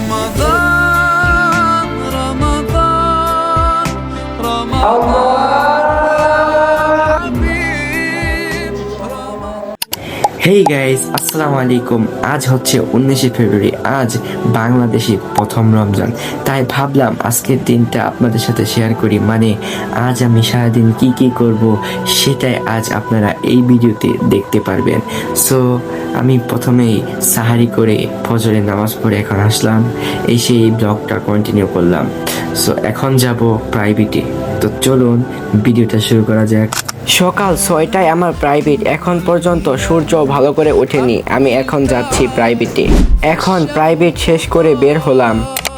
Ramadan, Ramadan, hey guys আসসালামু আলাইকুম আজ হচ্ছে উনিশে ফেব্রুয়ারি আজ বাংলাদেশে প্রথম রমজান তাই ভাবলাম আজকের দিনটা আপনাদের সাথে শেয়ার করি মানে আজ আমি সারাদিন কি কি করব সেটাই আজ আপনারা এই ভিডিওতে দেখতে পারবেন সো আমি প্রথমেই সাহারি করে ফজরের নামাজ পড়ে এখন আসলাম। এসে এই ব্লগটা কন্টিনিউ করলাম। সো এখন যাব প্রাইভেটে তো চলুন, ভিডিওটা শুরু করা যাক। সকাল ছয়টায় আমার প্রাইভেট এখন পর্যন্ত সূর্য ভালো করে ওঠেনি। আমি এখন যাচ্ছি প্রাইভেটে এখন প্রাইভেট শেষ করে বের হলাম।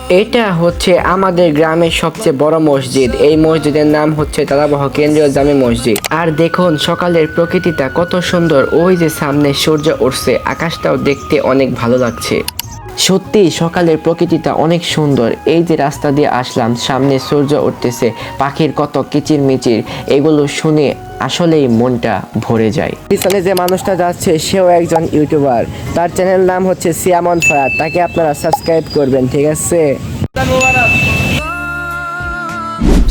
এটা হচ্ছে আমাদের গ্রামের সবচেয়ে বড় মসজিদ। এই মসজিদের নাম হচ্ছে তালাবহ কেন্দ্রীয় জামে মসজিদ। আর দেখুন, সকালের প্রকৃতিটা কত সুন্দর। ওই যে সামনে সূর্য উঠছে, আকাশটাও দেখতে অনেক ভালো লাগছে। সত্যি সকালের প্রকৃতিটা অনেক সুন্দর। এই যে রাস্তা দিয়ে আসলাম সামনে সূর্য উঠতেছে পাখির কত কিচির মিচির এগুলো শুনে আসলেই মনটা ভরে যায়। পিছনে যে মানুষটা যাচ্ছে সেও একজন ইউটিউবার। তার চ্যানেল নাম হচ্ছে সিয়ামন ফায়াদ তাকে আপনারা সাবস্ক্রাইব করবেন ঠিক আছে?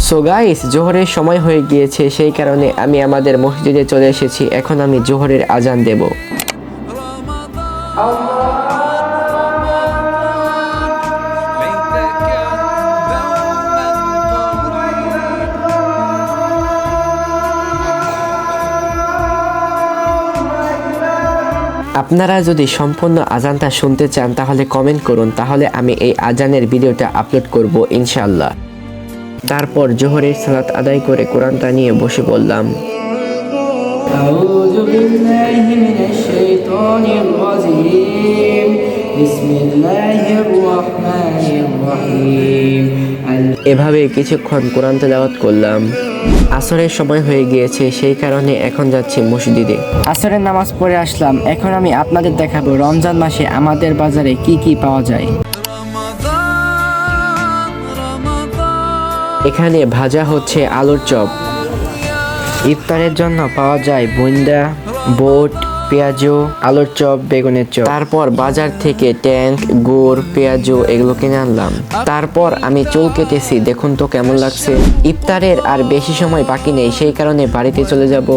সো গাইস জোহরের সময় হয়ে গিয়েছে সেই কারণে আমি আমাদের মসজিদে চলে এসেছি। এখন আমি জোহরের আজান দেব। আপনারা যদি সম্পূর্ণ আজানটা শুনতে চান তাহলে কমেন্ট করুন তাহলে আমি এই আজানের ভিডিওটা আপলোড করব ইনশাল্লাহ তারপর জোহরের সালাত আদায় করে কোরআনটা নিয়ে বসে বললাম أعوذ بالله من الشيطان الرجيم بسم الله الرحمن الرحيم এভাবে কিছুক্ষণ কোরআন তেলাওয়াত করলাম। আসরের সময় হয়ে গিয়েছে সেই কারণে এখন যাচ্ছি মসজিদে। আসরের নামাজ পড়ে আসলাম এখন আমি আপনাদের দেখাবো রমজান মাসে আমাদের বাজারে কি কি পাওয়া যায়। এখানে ভাজা হচ্ছে আলুর চপ। ইফতারের জন্য পাওয়া যায় বুন্দা বোট পেঁয়াজু আলুর চপ বেগুনের চপ। তারপর বাজার থেকে ট্যাঙ্ক গুড় পেঁয়াজু এগুলো কিনে আনলাম। তারপর আমি চুল কেটেছি দেখুন তো কেমন লাগছে। ইফতারের আর বেশি সময় বাকি নেই সেই কারণে বাড়িতে চলে যাব।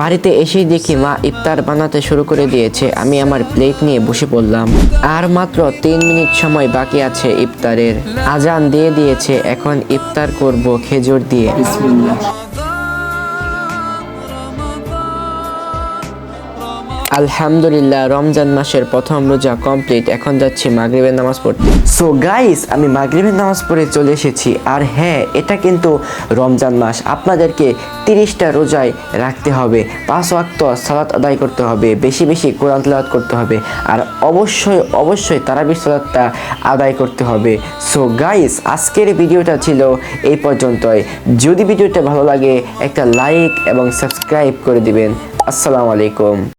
বাড়িতে এসেই দেখি মা ইফতার বানাতে শুরু করে দিয়েছে আমি আমার প্লেট নিয়ে বসে পড়লাম। আর মাত্র তিন মিনিট সময় বাকি আছে ইফতারের। আজান দিয়ে দিয়েছে এখন ইফতার করব খেজুর দিয়ে। আলহামদুলিল্লাহ, রমজান মাসের প্রথম রোজা কমপ্লিট। এখন যাচ্ছি মাগরিবের নামাজ পড়তে। সো গাইস আমি মাগরিবের নামাজ পড়ে চলে এসেছি। আর হ্যাঁ এটা কিন্তু রমজান মাস। আপনাদেরকে তিরিশটা রোজায় রাখতে হবে। পাঁচ ওয়াক্ত সালাত আদায় করতে হবে। বেশি বেশি কোরআন তেলাওয়াত করতে হবে। আর অবশ্যই অবশ্যই তারাবির সালাতটা আদায় করতে হবে। সো গাইস আজকের ভিডিওটা ছিল এই পর্যন্তই। যদি ভিডিওটা ভালো লাগে, একটা লাইক এবং সাবস্ক্রাইব করে দিবেন। আসসালামু আলাইকুম।